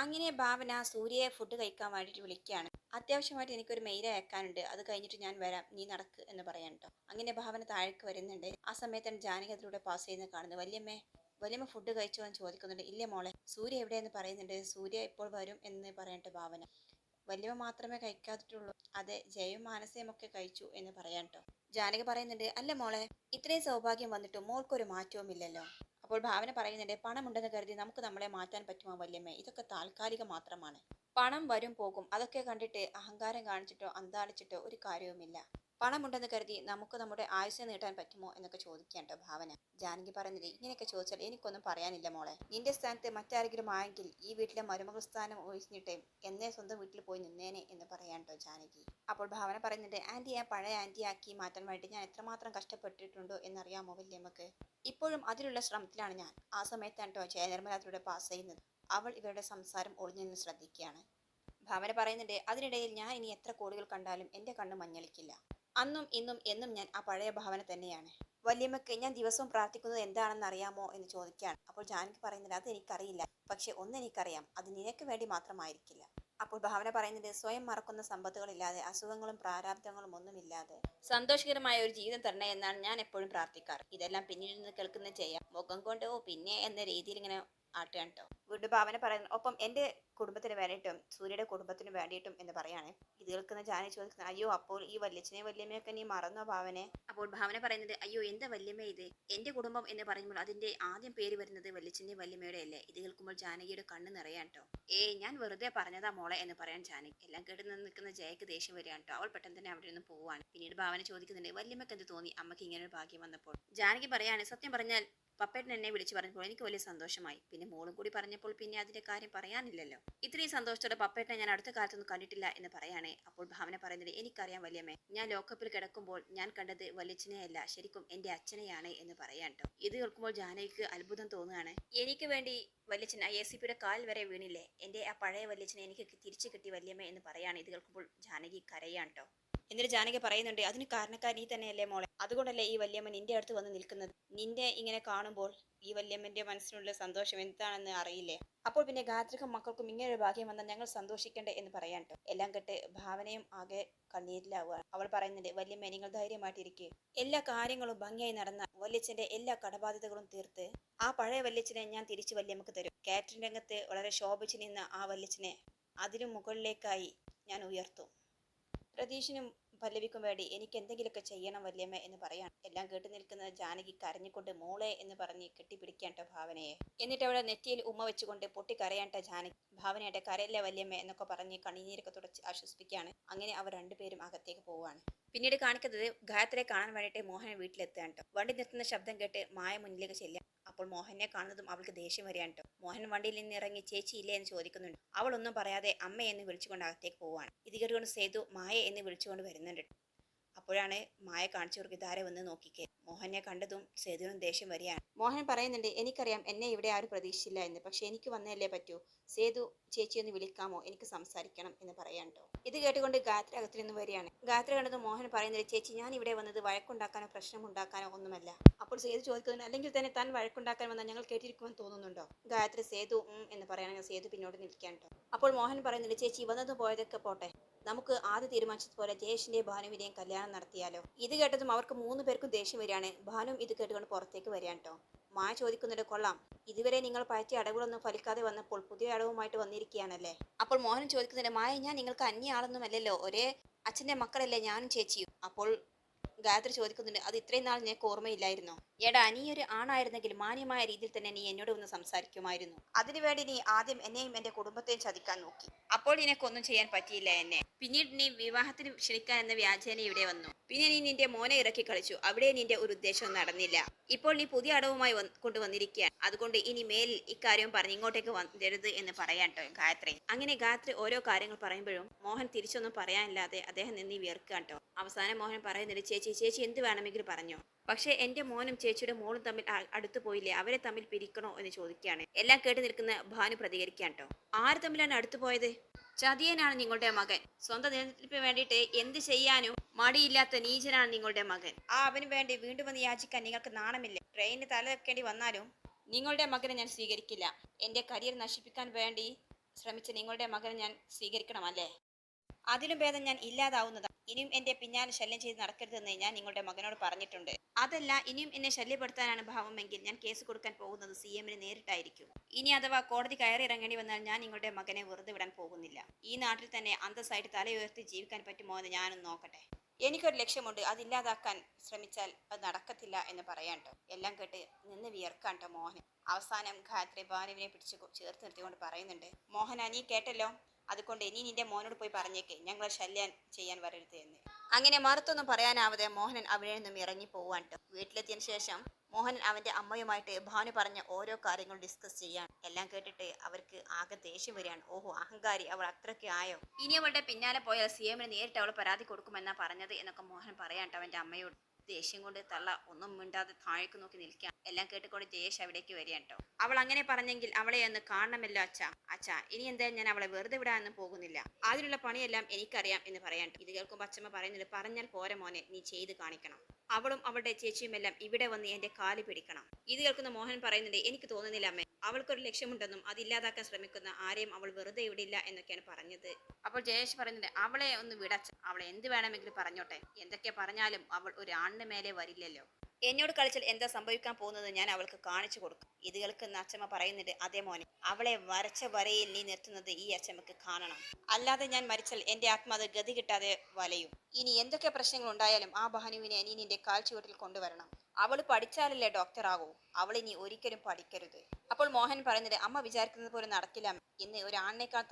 അങ്ങനെ ഭാവന സൂര്യയെ ഫുഡ് കഴിക്കാൻ വേണ്ടിയിട്ട് വിളിക്കുകയാണ്. അത്യാവശ്യമായിട്ട് എനിക്കൊരു മെയിൽ അയക്കാനുണ്ട്. അത് കഴിഞ്ഞിട്ട് ഞാൻ വരാം. നീ നടക്ക് എന്ന് പറയാൻ കേട്ടോ അങ്ങനെ ഭാവന താഴേക്ക് വരുന്നുണ്ട്. ആ സമയത്താണ് ജാനകി അതിലൂടെ പാസ് ചെയ്യുന്നത് കാണുന്നത്. വല്യമ്മേ വല്യമ്മ ഫുഡ് കഴിച്ചോ എന്ന് ചോദിക്കുന്നുണ്ട്. ഇല്ല മോളെ. സൂര്യ എവിടെയെന്ന് പറയുന്നുണ്ട്. സൂര്യ ഇപ്പോൾ വരും എന്ന് പറയട്ടെ ഭാവന. വല്യമ്മ മാത്രമേ കഴിക്കാത്തിട്ടുള്ളൂ അതെ ജയവും മാനസയും ഒക്കെ കഴിച്ചു എന്ന് പറയാൻ കേട്ടോ ജാനകി പറയുന്നുണ്ട് അല്ല മോളെ ഇത്രയും സൗഭാഗ്യം വന്നിട്ടും മോൾക്കൊരു മാറ്റവും ഇല്ലല്ലോ അപ്പോൾ ഭാവന പറയുന്നുണ്ട് പണമുണ്ടെന്ന് കരുതി നമുക്ക് നമ്മളെ മാറ്റാൻ പറ്റുമോ വല്യമ്മേ? ഇതൊക്കെ താൽക്കാലികം മാത്രമാണ്. പണം വരും പോകും. അതൊക്കെ കണ്ടിട്ട് അഹങ്കാരം കാണിച്ചിട്ടോ അന്താളിച്ചിട്ടോ ഒരു കാര്യവുമില്ല. പണമുണ്ടെന്ന് കരുതി നമുക്ക് നമ്മുടെ ആയുസ് നീട്ടാൻ പറ്റുമോ എന്നൊക്കെ ചോദിക്കാൻ കേട്ടോ ഭാവന. ജാനകി പറയുന്നത് ഇങ്ങനെയൊക്കെ ചോദിച്ചാൽ എനിക്കൊന്നും പറയാനില്ല മോളെ. നിന്റെ സ്ഥാനത്ത് മറ്റാരെങ്കിലും ആയെങ്കിൽ ഈ വീട്ടിലെ മരുമകൾ സ്ഥാനം ഒഴിഞ്ഞിട്ട് എന്നെ സ്വന്തം വീട്ടിൽ പോയി നിന്നേനെ എന്ന് പറയാൻ കേട്ടോ ജാനകി. അപ്പോൾ ഭാവന പറയുന്നുണ്ട് ആന്റി ആ പഴയ ആന്റി ആക്കി മാറ്റാൻ വേണ്ടി ഞാൻ എത്രമാത്രം കഷ്ടപ്പെട്ടിട്ടുണ്ടോ എന്നറിയാമോ വല്യമ്മക്ക്? ഇപ്പോഴും അതിലുള്ള ശ്രമത്തിലാണ് ഞാൻ. ആ സമയത്താണ് കേട്ടോ ജയനിർമ്മലത്തിലൂടെ പാസ് ചെയ്യുന്നത്. അവൾ ഇവരുടെ സംസാരം ഒളിഞ്ഞു നിന്ന് ശ്രദ്ധിക്കുകയാണ്. ഭാവന പറയുന്നുണ്ട് അതിനിടയിൽ ഞാൻ ഇനി എത്ര കോടികൾ കണ്ടാലും എന്റെ കണ്ണ് മഞ്ഞളിക്കില്ല. അന്നും ഇന്നും എന്നും ഞാൻ ആ പഴയ ഭാവന തന്നെയാണ്. വല്യമ്മക്ക് ഞാൻ ദിവസവും പ്രാർത്ഥിക്കുന്നത് എന്താണെന്ന് അറിയാമോ എന്ന് ചോദിക്കുകയാണ്. അപ്പോൾ ജാനകി പറയുന്നുണ്ട് അത് എനിക്കറിയില്ല. പക്ഷെ ഒന്ന് എനിക്കറിയാം. അത് നിനക്ക് വേണ്ടി മാത്രമായിരിക്കില്ല. അപ്പോൾ ഭാവന പറയുന്നത് സ്വയം മറക്കുന്ന സമ്പത്തുകളില്ലാതെ അസുഖങ്ങളും പ്രാരാബ്ദങ്ങളും ഒന്നുമില്ലാതെ സന്തോഷകരമായ ഒരു ജീവിതം തരണേ എന്നാണ് ഞാൻ എപ്പോഴും പ്രാർത്ഥിക്കാറ്. ഇതെല്ലാം പിന്നിൽ നിന്ന് കേൾക്കുന്ന ചെയ്യാം മുഖം കൊണ്ടോ പിന്നെ എന്ന രീതിയിൽ ഇങ്ങനെ ആട്ടുകയാണ് വീണ്ടും ഭാവന പറയുന്നു. ഒപ്പം എന്റെ കുടുംബത്തിന് വേണ്ടിയിട്ടും സൂര്യയുടെ കുടുംബത്തിന് വേണ്ടിയിട്ടും എന്ന് പറയാണ്. ഇത് കേൾക്കുന്ന ജാനി ചോദിക്കുന്നത് അയ്യോ അപ്പോൾ ഈ വല്യച്ഛനെ വല്യമ്മയൊക്കെ നീ മറന്നോ ഭാവനെ? അപ്പോൾ ഭാവന പറയുന്നത് അയ്യോ എന്താ വല്യമ്മ ഇത്? എന്റെ കുടുംബം എന്ന് പറയുമ്പോൾ അതിന്റെ ആദ്യം പേര് വരുന്നത് വല്യച്ഛന്റെ വല്യമ്മയുടെ അല്ലേ? ഇത് കേൾക്കുമ്പോൾ ജാനകിയുടെ കണ്ണ് നിറയാൻ കേട്ടോ. ഏയ് ഞാൻ വെറുതെ പറഞ്ഞതാ മോളെ എന്ന് പറയാൻ ജാനകി. എല്ലാം കേട്ട് നിൽക്കുന്ന ജയക്ക് ദേഷ്യം വരികയാണ് കേട്ടോ. അവൾ പെട്ടെന്ന് തന്നെ അവിടെ നിന്ന് പോവാണ് പിന്നീട് ഭാവന ചോദിക്കുന്നുണ്ട് വല്യമ്മക്ക് എന്ത് തോന്നി? അമ്മയ്ക്ക് ഇങ്ങനെ ഒരു ഭാഗ്യം വന്നപ്പോൾ? ജാനകി പറയാണ് സത്യം പറഞ്ഞാൽ പപ്പേട്ടൻ എന്നെ വിളിച്ചു പറഞ്ഞപ്പോൾ എനിക്ക് വലിയ സന്തോഷമായി. പിന്നെ മോളും കൂടി പറഞ്ഞപ്പോൾ പിന്നെ അതിന്റെ കാര്യം പറയാനില്ലല്ലോ. ഇത്രയും സന്തോഷത്തോടെ പപ്പേട്ടനെ ഞാൻ അടുത്ത കാലത്തൊന്നും കണ്ടിട്ടില്ല എന്ന് പറയാനേ അപ്പോൾ ഭാവന പറയുന്നത് എനിക്കറിയാം വല്യമ്മേ ഞാൻ ലോക്കപ്പിൽ കിടക്കുമ്പോൾ ഞാൻ കണ്ടത് വലിയച്ഛനെയല്ല ശരിക്കും എന്റെ അച്ഛനെയാണ് എന്ന് പറയാൻ ഇത് കേൾക്കുമ്പോൾ ജാനകിക്ക് അത്ഭുതം തോന്നുകയാണ്. എനിക്ക് വേണ്ടി വല്യച്ഛൻ ഐ എസ് സി പിയുടെ കാൽ വരെ വീണില്ലേ? എന്റെ ആ പഴയ വല്യച്ഛനെ എനിക്ക് തിരിച്ചു കിട്ടി വല്യമ്മ എന്ന് പറയാണ്. ഇത് കേൾക്കുമ്പോൾ ജാനകി കരയാണ് കേട്ടോ എന്നിട്ട് ജാനകി പറയുന്നുണ്ട് അതിന് കാരണക്കാർ നീ തന്നെയല്ലേ മോളെ? അതുകൊണ്ടല്ലേ ഈ വല്യമ്മൻ നിന്റെ അടുത്ത് വന്ന് നിൽക്കുന്നത്? നിന്റെ ഇങ്ങനെ കാണുമ്പോൾ ഈ വല്യമ്മന്റെ മനസ്സിനുള്ള സന്തോഷം എന്താണെന്ന് അറിയില്ലേ? അപ്പോൾ പിന്നെ ഗാത്രിക്കും മക്കൾക്കും ഇങ്ങനെ ഒരു ഭാഗ്യം വന്നാൽ ഞങ്ങൾ സന്തോഷിക്കണ്ടേ എന്ന് പറയാൻ എല്ലാം കെട്ട് ഭാവനയും ആകെ കണ്ണീരിലാവുകയാണ്. അവൾ പറയുന്നുണ്ട് വല്യമ്മ നിങ്ങൾ ധൈര്യമായിട്ടിരിക്കുക എല്ലാ കാര്യങ്ങളും ഭംഗിയായി നടന്ന വല്യച്ഛന്റെ എല്ലാ കടബാധ്യതകളും തീർത്ത് ആ പഴയ വല്യച്ഛനെ ഞാൻ തിരിച്ചു വല്യമ്മക്ക് തരും. കാറ്ററിംഗ് രംഗത്ത് വളരെ ശോഭിച്ചു നിന്ന ആ വല്യച്ഛനെ അതിനു മുകളിലേക്കായി ഞാൻ ഉയർത്തും. പ്രതീഷിനും പല്ലവിക്കും വേണ്ടി എനിക്ക് എന്തെങ്കിലുമൊക്കെ ചെയ്യണം വല്യമ്മ എന്ന് പറയാൻ എല്ലാം കേട്ടു നിൽക്കുന്ന ജാനകി കരഞ്ഞുകൊണ്ട് മോളെ എന്ന് പറഞ്ഞ് കെട്ടിപ്പിടിക്കേണ്ട ഭാവനയെ. എന്നിട്ട് അവിടെ നെറ്റിയിൽ ഉമ്മ വെച്ചുകൊണ്ട് പൊട്ടിക്കരയാണ്ട ജാനകി. ഭാവനയുടെ കരയല്ലേ വല്യമ്മ എന്നൊക്കെ പറഞ്ഞ് കണ്ണീരൊക്കെ തുടച്ച് ആശ്വസിപ്പിക്കുകയാണ്. അങ്ങനെ അവർ രണ്ടുപേരും അകത്തേക്ക് പോവുകയാണ്. പിന്നീട് കാണിക്കുന്നത് ഗായത്രിയെ കാണാൻ വേണ്ടിയിട്ട് മോഹൻ വീട്ടിലെത്തുകയാണ് ട്ടോ. വണ്ടി നിർത്തുന്ന ശബ്ദം കേട്ട് മായ മുന്നിലേക്ക് ചെല്ലുക അപ്പോൾ മോഹനെ കാണുന്നതും അവൾക്ക് ദേഷ്യം വരികയാണ് ട്ടോ. മോഹൻ വണ്ടിയിൽ നിന്ന് ഇറങ്ങി ചേച്ചി ഇല്ലേ എന്ന് ചോദിക്കുന്നുണ്ട് അവൾ ഒന്നും പറയാതെ അമ്മ എന്ന് വിളിച്ചുകൊണ്ട് അകത്തേക്ക് പോവാണ് ഇത് കേട്ടുകൊണ്ട് സേതു മായ എന്ന് വിളിച്ചുകൊണ്ട് വരുന്നുണ്ട്. അപ്പോഴാണ് മായ കാണിച്ചു കൊടുക്കുക വന്ന് നോക്കിക്കേ. മോഹനെ കണ്ടതും സേതുവിനും ദേഷ്യം വരികയാണ്. മോഹൻ പറയുന്നുണ്ട് എനിക്കറിയാം എന്നെ ഇവിടെ ആരും പ്രതീക്ഷിച്ചില്ല എന്ന്. പക്ഷെ എനിക്ക് വന്നല്ലേ പറ്റൂ. സേതു ചേച്ചി ഒന്ന് വിളിക്കാമോ? എനിക്ക് സംസാരിക്കണം എന്ന് കേട്ടോ. ഇത് കേട്ടുകൊണ്ട് ഗായത്രി അകത്തിൽ നിന്ന് വരികയാണ്. ഗായത്രി കണ്ടത് മോഹൻ പറയുന്നത് ചേച്ചി ഞാൻ ഇവിടെ വന്നത് വഴക്കുണ്ടാക്കാനോ പ്രശ്നമുണ്ടാക്കാനോ ഒന്നുമല്ല. അപ്പോൾ സേതു ചോദിക്കുന്നു അല്ലെങ്കിൽ തന്നെ താൻ വഴക്കുണ്ടാക്കാൻ വന്നാൽ ഞങ്ങൾ കേട്ടിരിക്കുമെന്ന് തോന്നുന്നുണ്ടോ? ഗായത്രി സേതു എന്ന് പറയുകയാണെങ്കിൽ സേതു പിന്നോട്ട് നിൽക്കാൻ അപ്പോൾ മോഹൻ പറയുന്നുണ്ട് ചേച്ചി വന്നത് പോയതൊക്കെ പോട്ടെ. നമുക്ക് ആദ്യം തീരുമാനിച്ചതുപോലെ ജയേഷിന്റെയും ഭാനുവിന്റെയും കല്യാണം നടത്തിയാലോ? ഇത് കേട്ടതും അവർക്ക് മൂന്ന് പേർക്കും ദേഷ്യം വരികയാണ്. ഭാനും ഇത് കേട്ടുകൊണ്ട് പുറത്തേക്ക് വരികയാണ് കേട്ടോ മായ ചോദിക്കുന്നുണ്ട് കൊള്ളാം. ഇതുവരെ നിങ്ങൾ പറ്റിയ അടവുകളൊന്നും ഫലിക്കാതെ വന്നപ്പോൾ പുതിയ അടവുമായിട്ട് വന്നിരിക്കുകയാണല്ലേ? അപ്പോൾ മോഹൻ ചോദിക്കുന്നുണ്ട് മായ ഞാൻ നിങ്ങൾക്ക് അന്യ ആളൊന്നുമല്ലല്ലോ. ഒരേ അച്ഛന്റെ മക്കളല്ലേ ഞാനും ചേച്ചിയും. അപ്പോൾ ഗായത്രി ചോദിക്കുന്നുണ്ട് അത് ഇത്രയും നാൾ നിനക്ക് ഓർമ്മയില്ലായിരുന്നു? എടാ നീ ഒരു ആണായിരുന്നെങ്കിൽ മാന്യമായ രീതിയിൽ തന്നെ നീ എന്നോട് ഒന്ന് സംസാരിക്കുമായിരുന്നു. അതിനുവേണ്ടി നീ ആദ്യം എന്നെയും എന്റെ കുടുംബത്തെയും ചതിക്കാൻ നോക്കി. അപ്പോൾ നിനക്കൊന്നും ചെയ്യാൻ പറ്റിയില്ല എന്നെ. പിന്നീട് നീ വിവാഹത്തിന് ക്ഷണിക്കാൻ എന്ന വ്യാജേന ഇവിടെ വന്നു. പിന്നെ നീ നിന്റെ മോനെ ഇറക്കി കളിച്ചു. അവിടെ നിന്റെ ഒരു ഉദ്ദേശവും നടന്നില്ല. ഇപ്പോൾ നീ പുതിയ അടവുമായി വന്ന് കൊണ്ടുവന്നിരിക്കുകയാണ് അതുകൊണ്ട് ഇനി മേലിൽ ഇക്കാര്യം പറഞ്ഞ് ഇങ്ങോട്ടേക്ക് വരരുത് എന്ന് പറയാൻ കേട്ടോ ഗായത്രി. അങ്ങനെ ഗായത്രി ഓരോ കാര്യങ്ങൾ പറയുമ്പോഴും മോഹൻ തിരിച്ചൊന്നും പറയാനില്ലാതെ അദ്ദേഹം നിന്നി വിയർക്കുക കേട്ടോ. അവസാനം മോഹൻ പറയുന്നില്ല ചേച്ചി ചേച്ചി എന്ത് വേണമെങ്കിലും പറഞ്ഞു. പക്ഷേ എന്റെ മോനും ചേച്ചിയുടെ മോളും തമ്മിൽ അടുത്ത് പോയില്ലേ? അവരെ തമ്മിൽ പിരിക്കണോ? എന്ന് ചോദിക്കുകയാണ്. എല്ലാം കേട്ട് നിൽക്കുന്ന ഭാനു പ്രതികരിക്കാൻ കേട്ടോ. ആര് തമ്മിലാണ് അടുത്തു പോയത്? ചതിയനാണ് നിങ്ങളുടെ മകൻ. സ്വന്തം നിലനിൽപ്പിന് വേണ്ടിയിട്ട് എന്ത് ചെയ്യാനും മടിയില്ലാത്ത നീചനാണ് നിങ്ങളുടെ മകൻ. ആ അവന് വേണ്ടി വീണ്ടും വന്ന് യാചിക്കാൻ നിങ്ങൾക്ക് നാണമില്ല? ട്രെയിനിന് തല വെക്കേണ്ടി വന്നാലും നിങ്ങളുടെ മകനെ ഞാൻ സ്വീകരിക്കില്ല. എന്റെ കരിയർ നശിപ്പിക്കാൻ വേണ്ടി ശ്രമിച്ച നിങ്ങളുടെ മകനെ ഞാൻ സ്വീകരിക്കണമല്ലേ അതിലും ഭേദം ഞാൻ ഇല്ലാതാവുന്നതാണ്. ഇനിയും എന്റെ പിന്നാലെ ശല്യം ചെയ്ത് നടക്കരുതെന്ന് ഞാൻ നിങ്ങളുടെ മകനോട് പറഞ്ഞിട്ടുണ്ട്. അതല്ല ഇനിയും എന്നെ ശല്യപ്പെടുത്താനാണ് ഭാവമെങ്കിൽ ഞാൻ കേസ് കൊടുക്കാൻ പോകുന്നത് സി എമ്മിന് നേരിട്ടായിരിക്കും. ഇനി അഥവാ കോടതി കയറി ഇറങ്ങേണ്ടി വന്നാൽ ഞാൻ നിങ്ങളുടെ മകനെ വെറുതെ വിടാൻ പോകുന്നില്ല. ഈ നാട്ടിൽ തന്നെ അന്തസ്സായിട്ട് തലയുയർത്തി ജീവിക്കാൻ പറ്റുമോ എന്ന് ഞാനും നോക്കട്ടെ. എനിക്കൊരു ലക്ഷ്യമുണ്ട്. അതില്ലാതാക്കാൻ ശ്രമിച്ചാൽ അത് നടക്കത്തില്ല എന്ന് പറയാട്ടോ എല്ലാം കേട്ട് നിന്ന് വിയർക്കാട്ടോ മോഹൻ. അവസാനം ഗായത്രി ഭാനുവിനെ പിടിച്ച് ചേർത്ത് നിർത്തിക്കൊണ്ട് പറയുന്നുണ്ട് മോഹന നീ കേട്ടല്ലോ? അതുകൊണ്ട് ഇനി നിന്റെ മോനോട് പോയി പറഞ്ഞേക്ക്. ഞങ്ങളെ ശല്യം ചെയ്യാൻ വരരുത് എന്ന്. അങ്ങനെ മറുത്തൊന്നും പറയാനാവാതെ മോഹനൻ അവിടെ നിന്നും ഇറങ്ങി പോവാൻ ട്ടോ. വീട്ടിലെത്തിയതിനു ശേഷം മോഹനൻ അവന്റെ അമ്മയുമായിട്ട് ഭാനു പറഞ്ഞ ഓരോ കാര്യങ്ങളും ഡിസ്കസ് ചെയ്യാൻ എല്ലാം കേട്ടിട്ട് അവർക്ക് ആകെ ദേഷ്യം വരികയാണ്. ഓഹോ അഹങ്കാരി. അവൾ അത്രയ്ക്ക് ആയോ? ഇനി അവളുടെ പിന്നാലെ പോയാൽ സി എമ്മിന് നേരിട്ട് അവൾ പരാതി കൊടുക്കുമെന്നാ പറഞ്ഞത് എന്നൊക്കെ മോഹൻ പറയാണ്ട് അവന്റെ അമ്മയോട്. ദേഷ്യം കൊണ്ട് തള്ള ഒന്നും മിണ്ടാതെ താഴേക്ക് നോക്കി നിൽക്കാം എല്ലാം കേട്ടുകൊണ്ട് ജയേഷ് അവിടേക്ക് വരികയാണ് കേട്ടോ അവൾ അങ്ങനെ പറഞ്ഞെങ്കിൽ അവളെ ഒന്ന് കാണണമല്ലോ അച്ഛ. അച്ഛ ഇനി എന്തായാലും ഞാൻ അവളെ വെറുതെ വിടാനൊന്നും പോകുന്നില്ല. അതിനുള്ള പണിയെല്ലാം എനിക്കറിയാം എന്ന് പറയാൻ ഇത് കേൾക്കുമ്പോൾ അച്ഛമ്മ പറയുന്നത് പറഞ്ഞാൽ പോരെ മോനെ നീ ചെയ്ത് കാണിക്കണം. അവളും അവളുടെ ചേച്ചിയുമെല്ലാം ഇവിടെ വന്ന് എന്റെ കാൽ പിടിക്കണം. ഇത് കേൾക്കുന്ന മോഹൻ പറയുന്നുണ്ട് എനിക്ക് തോന്നുന്നില്ല അമ്മേ അവൾക്കൊരു ലക്ഷ്യമുണ്ടെന്നും അതില്ലാതാക്കാൻ ശ്രമിക്കുന്ന ആരെയും അവൾ വെറുതെ വിടില്ല എന്നൊക്കെയാണ് പറഞ്ഞത്. അപ്പോൾ ജയേഷ് പറയുന്നുണ്ട് അവളെ ഒന്ന് വിടച്ച അവളെ എന്ത് വേണമെങ്കിലും പറഞ്ഞോട്ടെ. എന്തൊക്കെ പറഞ്ഞാലും അവൾ ഒരു ആണിന് മേലെ വരില്ലല്ലോ. എന്നോട് കളിച്ചാൽ എന്താ സംഭവിക്കാൻ പോകുന്നത് ഞാൻ അവൾക്ക് കാണിച്ചു കൊടുക്കും. ഇത് കേൾക്കുന്ന അച്ഛമ്മ പറയുന്നുണ്ട് അതേ മോനെ അവളെ വരച്ച വരയിൽ നീ നിർത്തുന്നത് ഈ അച്ഛമ്മക്ക് കാണണം. അല്ലാതെ ഞാൻ മരിച്ചാൽ എന്റെ ആത്മാവ് ഗതി കിട്ടാതെ വലയും. ഇനി എന്തൊക്കെ പ്രശ്നങ്ങൾ ഉണ്ടായാലും ആ ഭാനുവിനെ നീ നിന്റെ കാൽച്ചുവട്ടിൽ കൊണ്ടുവരണം. അവൾ പഠിച്ചാലല്ലേ അവൾ ഇനി ഒരിക്കലും പഠിക്കരുത്. അപ്പോൾ മോഹൻ പറയുന്നത് അമ്മ വിചാരിക്കുന്നത് പോലെ നടക്കില്ല. ഇന്ന് ഒരു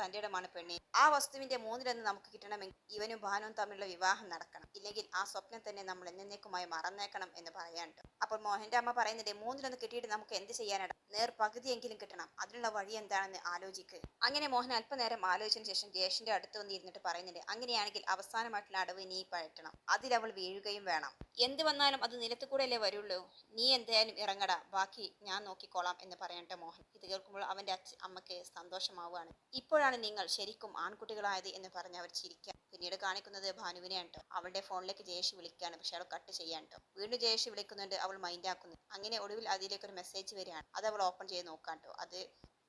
തന്റെ ഇടമാണ് പെണ്ണെ. ആ വസ്തുവിന്റെ മൂന്നിലൊന്ന് നമുക്ക് കിട്ടണമെങ്കിൽ ഇവനും ഭാനുവും തമ്മിലുള്ള വിവാഹം നടക്കണം. ഇല്ലെങ്കിൽ ആ സ്വപ്നം തന്നെ നമ്മൾ എന്നേക്കുമായി മറന്നേക്കണം എന്ന് പറയാനുണ്ട്. അപ്പോൾ മോഹന്റെ അമ്മ പറയുന്നത് മൂന്നിലൊന്ന് കിട്ടിയിട്ട് നമുക്ക് എന്ത് ചെയ്യാനാണ് നേർ പകുതിയെങ്കിലും കിട്ടണം. അതിനുള്ള വഴി എന്താണെന്ന് ആലോചിക്ക്. അങ്ങനെ മോഹൻ അല്പനേരം ആലോചിച്ചതിന് ശേഷം ജയേഷിന്റെ അടുത്ത് വന്ന് ഇരുന്നിട്ട് പറയുന്നുണ്ട് അങ്ങനെയാണെങ്കിൽ അവസാനമായിട്ടുള്ള അടവ് നീ പഴറ്റണം. അതിൽ അവൾ വീഴുകയും വേണം. എന്ത് വന്നാലും അത് നിലത്ത് കൂടെയല്ലേ വരുള്ളൂ. നീ എന്തായാലും ഇറങ്ങടാ. ബാക്കി ഞാൻ നോക്കിക്കോളാം എന്ന് പറയട്ടെ മോഹൻ. ഇത് കേൾക്കുമ്പോൾ അവന്റെ അച്ഛ അമ്മയ്ക്ക് സന്തോഷമാവുകയാണ്. ഇപ്പോഴാണ് നിങ്ങൾ ശരിക്കും ആൺകുട്ടികളായത് എന്ന് പറഞ്ഞ് അവർ ചിരിക്കുക. പിന്നീട് കാണിക്കുന്നത് ഭാനുവിനെയാണ് അവളുടെ ഫോണിലേക്ക് ജയേഷ് വിളിക്കുകയാണ്. പക്ഷെ അവൾ കട്ട് ചെയ്യാൻ വീണ്ടും ജയേഷ് വിളിക്കുന്നുണ്ട്. അവൾ മൈൻഡ് ആക്കുന്നു. അങ്ങനെ ഒടുവിൽ അതിലേക്ക് ഒരു മെസ്സേജ് വരികയാണ്. അത് അവൾ ഓപ്പൺ ചെയ്ത് നോക്കാണ്ടോ അത്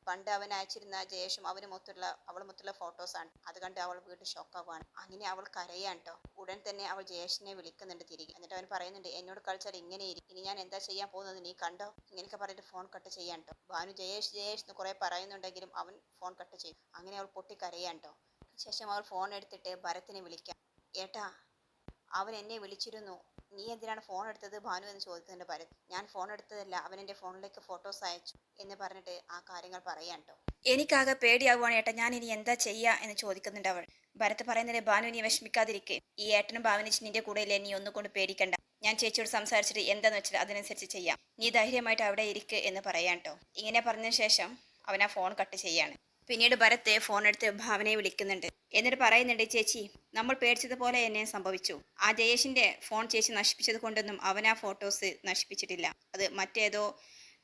പണ്ട് അവൻ അയച്ചിരുന്ന ജയേഷും അവൾ മൊത്തമുള്ള ഫോട്ടോസാണ് അത് കണ്ട് അവൾ വീണ്ടും ഷോക്കാവാണ് അങ്ങനെ അവൾ കരയാണ് ട്ടോ. ഉടൻ തന്നെ അവൾ ജയേഷിനെ വിളിക്കുന്നുണ്ട് തിരികെ. എന്നിട്ട് അവൻ പറയുന്നുണ്ട് എന്നോട് കളിച്ചാൽ ഇങ്ങനെ ഇരിക്കും ഇനി ഞാൻ എന്താ ചെയ്യാൻ പോകുന്നത്? നീ കണ്ടോ? ഇങ്ങനെയൊക്കെ പറഞ്ഞിട്ട് ഫോൺ കട്ട് ചെയ്യാൻ കേട്ടോ ഭാനു ജയേഷ് ജയേഷ് എന്ന് കുറെ പറയുന്നുണ്ടെങ്കിലും അവൻ ഫോൺ കട്ട് ചെയ്യും അങ്ങനെ അവൾ പൊട്ടി കരയാണ് കേട്ടോ ശേഷം അവൾ ഫോൺ എടുത്തിട്ട് ഭരത്തിനെ വിളിക്കാം. ഏട്ടാ അവൻ എന്നെ വിളിച്ചിരുന്നു. നീ എന്തിനാണ് ഫോൺ എടുത്തത്? ഭാനു എന്ന് ചോദിക്കുന്നുണ്ട് ഭരത് ഞാൻ ഫോൺ എടുത്തതല്ല അവൻ എന്റെ ഫോണിലേക്ക് ഫോട്ടോസ് അയച്ചു എന്ന് പറഞ്ഞിട്ട് ആ കാര്യങ്ങൾ പറയാൻ എനിക്കാകെ പേടിയാവുകയാണ് ഏട്ടാ ഞാൻ ഇനി എന്താ ചെയ്യാ എന്ന് ചോദിക്കുന്നുണ്ട് അവൾ. ഭരത് പറയുന്നതിന് ഭാനു നീ വിഷമിക്കാതിരിക്കെ. ഈ ഏട്ടനും ഭാവനിച്ച് നിന്റെ കൂടെ ഇല്ലേ നീ ഒന്നും കൊണ്ട് പേടിക്കണ്ട. ഞാൻ ചേച്ചിയോട് സംസാരിച്ചിട്ട് എന്താന്ന് വെച്ചാൽ അതിനനുസരിച്ച് ചെയ്യാം. നീ ധൈര്യമായിട്ട് അവിടെ ഇരിക്കുക എന്ന് പറയാൻ ട്ടോ. ഇങ്ങനെ പറഞ്ഞ ശേഷം അവൻ ആ ഫോൺ കട്ട് ചെയ്യാണ്. പിന്നീട് ഭരത് ഫോണെടുത്ത് ഭാവനയെ വിളിക്കുന്നുണ്ട്. എന്നിട്ട് പറയുന്നുണ്ട് ചേച്ചി നമ്മൾ പേടിച്ചതുപോലെ എന്നെ സംഭവിച്ചു. ആ ജയേഷിന്റെ ഫോൺ ചേച്ചി നശിപ്പിച്ചത് കൊണ്ടൊന്നും അവൻ ആ ഫോട്ടോസ് നശിപ്പിച്ചിട്ടില്ല. അത് മറ്റേതോ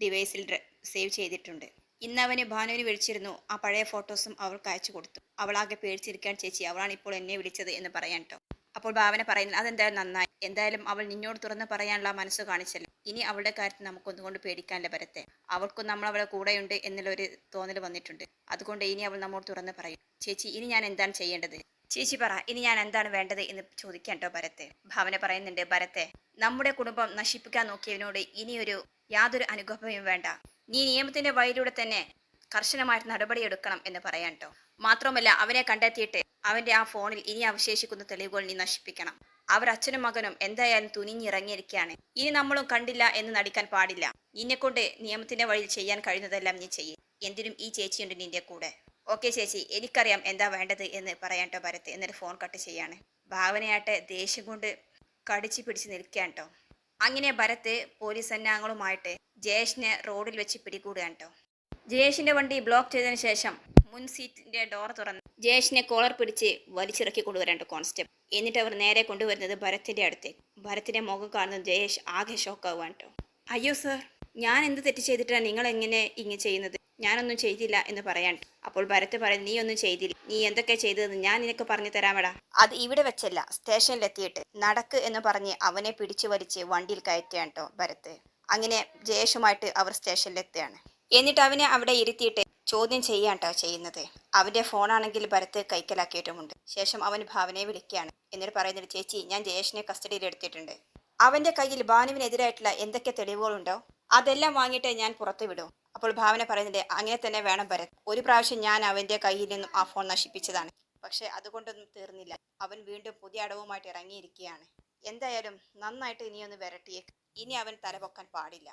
ഡിവൈസിൽ സേവ് ചെയ്തിട്ടുണ്ട്. ഇന്ന് അവന് ഭാനുവിന് വിളിച്ചിരുന്നു. ആ പഴയ ഫോട്ടോസും അവൾക്ക് അയച്ചു കൊടുത്തു. അവളാകെ പേടിച്ചിരിക്കാൻ ചേച്ചി. അവളാണ് ഇപ്പോൾ എന്നെ വിളിച്ചത് എന്ന് പറയാൻ ട്ടോ. അപ്പോൾ ഭാവന പറയുന്നത് അതെന്തായാലും നന്നായി. എന്തായാലും അവൾ നിന്നോട് തുറന്ന് പറയാനുള്ള മനസ്സ് കാണിച്ചല്ലോ. ഇനി അവളുടെ കാര്യത്തിൽ നമുക്കൊന്നുകൊണ്ട് പേടിക്കാനില്ല വരത്തെ അവൾക്കും നമ്മൾ അവളെ കൂടെയുണ്ട് എന്നുള്ളൊരു തോന്നൽ വന്നിട്ടുണ്ട്. അതുകൊണ്ട് ഇനി അവൾ നമ്മോട് തുറന്ന് പറയും. ചേച്ചി ഇനി ഞാൻ എന്താണ് ചെയ്യേണ്ടത്? ചേച്ചി പറ ഇനി ഞാൻ എന്താണ് വേണ്ടത് എന്ന് ചോദിക്കാട്ടോ ഭരത്തെ. ഭാവന പറയുന്നുണ്ട് ഭരത്തെ നമ്മുടെ കുടുംബം നശിപ്പിക്കാൻ നോക്കിയവനോട് ഇനിയൊരു യാതൊരു അനുഗ്രഹവും വേണ്ട. നീ നിയമത്തിന്റെ വഴിയിലൂടെ തന്നെ കർശനമായിട്ട് നടപടിയെടുക്കണം എന്ന് പറയാൻ മാത്രമല്ല അവനെ കണ്ടെത്തിയിട്ട് അവന്റെ ആ ഫോണിൽ ഇനി അവശേഷിക്കുന്ന തെളിവുകൾ നീ നശിപ്പിക്കണം. അവർ അച്ഛനും മകനും എന്തായാലും തുനിഞ്ഞിറങ്ങിയിരിക്കുകയാണ്. ഇനി നമ്മളും കണ്ടില്ല എന്ന് നടിക്കാൻ പാടില്ല. നിന്നെ കൊണ്ട് നിയമത്തിന്റെ വഴിയിൽ ചെയ്യാൻ കഴിയുന്നതെല്ലാം നീ ചെയ്യേ. എന്തിനും ഈ ചേച്ചിയുണ്ട് നിന്റെ കൂടെ. ഓക്കെ ചേച്ചി എനിക്കറിയാം എന്താ വേണ്ടത് എന്ന് പറയാൻ ട്ടോ ഭരത്. എന്നിട്ട് ഫോൺ കട്ട് ചെയ്യാണ്. ഭാവനയാട്ടെ ദേഷ്യം കൊണ്ട് കടിച്ചു പിടിച്ച് നിൽക്കാൻ അങ്ങനെ ഭരത് പോലീസ് സന്നാഹങ്ങളുമായിട്ട് ജയേഷിനെ റോഡിൽ വെച്ച് പിടികൂടുകയാണ് കേട്ടോ ജയേഷിന്റെ വണ്ടി ബ്ലോക്ക് ചെയ്തതിനു ശേഷം മുൻ സീറ്റിന്റെ ഡോർ തുറന്ന് ജയേഷിനെ കോളർ പിടിച്ച് വലിച്ചിറക്കി കൊണ്ടുവരേണ്ട കോൺസ്റ്റബിൾ. എന്നിട്ട് അവർ നേരെ കൊണ്ടുവരുന്നത് ഭരത്തിന്റെ അടുത്തേക്ക് ഭരത്തിന്റെ മുഖം കാണുന്ന ജയേഷ് ആകെ ഷോക്കാവാണ് കേട്ടോ. അയ്യോ സർ ഞാൻ എന്ത് തെറ്റ് ചെയ്തിട്ടാണ് നിങ്ങൾ എങ്ങനെ ഇങ്ങനെ ചെയ്യുന്നത്? ഞാനൊന്നും ചെയ്തില്ല എന്ന് പറയാൻ. അപ്പോൾ ഭരത് പറയും നീ ഒന്നും ചെയ്തില്ല. നീ എന്തൊക്കെ ചെയ്തതെന്ന് ഞാൻ നിനക്ക് പറഞ്ഞു തരാമടാ. അത് ഇവിടെ വെച്ചല്ല സ്റ്റേഷനിലെത്തിയിട്ട്. നടക്ക് എന്ന് പറഞ്ഞ് അവനെ പിടിച്ചു വലിച്ച് വണ്ടിയിൽ കയറ്റുകയാണ് കേട്ടോ ഭരത്. അങ്ങനെ ജയേഷുമായിട്ട് അവർ സ്റ്റേഷനിലെത്തുകയാണ്. എന്നിട്ട് അവനെ അവിടെ ഇരുത്തിയിട്ട് ചോദ്യം ചെയ്യാട്ടോ ചെയ്യുന്നത്. അവന്റെ ഫോണാണെങ്കിൽ ഭരത്ത് കൈക്കലാക്കിയിട്ടുമുണ്ട്. ശേഷം അവൻ ഭാവനയെ വിളിക്കുകയാണ്. എന്നിട്ട് പറയുന്നത് ചേച്ചി ഞാൻ ജയേഷിനെ കസ്റ്റഡിയിൽ എടുത്തിട്ടുണ്ട്. അവന്റെ കയ്യിൽ ഭാനുവിനെതിരായിട്ടുള്ള എന്തൊക്കെ തെളിവുകളുണ്ടോ അതെല്ലാം വാങ്ങിയിട്ട് ഞാൻ പുറത്തു വിടും. അപ്പോൾ ഭാവന പറയുന്നത് അങ്ങനെ തന്നെ വേണം ഭരത്. ഒരു പ്രാവശ്യം ഞാൻ അവന്റെ കയ്യിൽ നിന്നും ആ ഫോൺ നശിപ്പിച്ചതാണ്. പക്ഷെ അതുകൊണ്ടൊന്നും തീർന്നില്ല. അവൻ വീണ്ടും പുതിയ അടവുമായിട്ട് ഇറങ്ങിയിരിക്കുകയാണ്. എന്തായാലും നന്നായിട്ട് ഇനിയൊന്ന് വരട്ടിയേക്ക് ഇനി അവൻ തലപൊക്കാൻ പാടില്ല.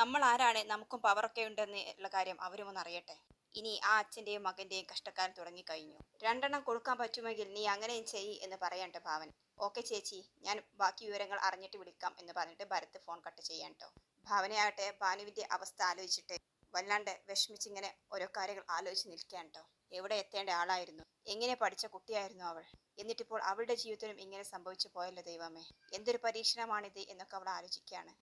നമ്മൾ ആരാണ്? നമുക്കും പവറൊക്കെ ഉണ്ടെന്ന് ഉള്ള കാര്യം അവരും ഒന്ന് അറിയട്ടെ ഇനി ആ അച്ഛന്റെയും മകന്റെയും കഷ്ടക്കാരൻ തുടങ്ങിക്കഴിഞ്ഞു. രണ്ടെണ്ണം കൊടുക്കാൻ പറ്റുമെങ്കിൽ നീ അങ്ങനെയും ചെയ്യ് എന്ന് പറയണ്ട ഭാവൻ. ഓക്കെ ചേച്ചി ഞാൻ ബാക്കി വിവരങ്ങൾ അറിഞ്ഞിട്ട് വിളിക്കാം എന്ന് പറഞ്ഞിട്ട് ഭരത് ഫോൺ കട്ട് ചെയ്യാൻ കേട്ടോ ഭാവനയാകട്ടെ ഭാനുവിന്റെ അവസ്ഥ ആലോചിച്ചിട്ട് വല്ലാണ്ട് വിഷമിച്ചിങ്ങനെ ഓരോ കാര്യങ്ങൾ ആലോചിച്ച് നിൽക്കാൻ കേട്ടോ എവിടെ എത്തേണ്ട ആളായിരുന്നു? എങ്ങനെ പഠിച്ച കുട്ടിയായിരുന്നു അവൾ? എന്നിട്ടിപ്പോൾ അവളുടെ ജീവിതത്തിലും ഇങ്ങനെ സംഭവിച്ചു പോയല്ലോ ദൈവമേ. എന്തൊരു പരീക്ഷണമാണിത് എന്നൊക്കെ അവൾ ആലോചിക്കുകയാണ്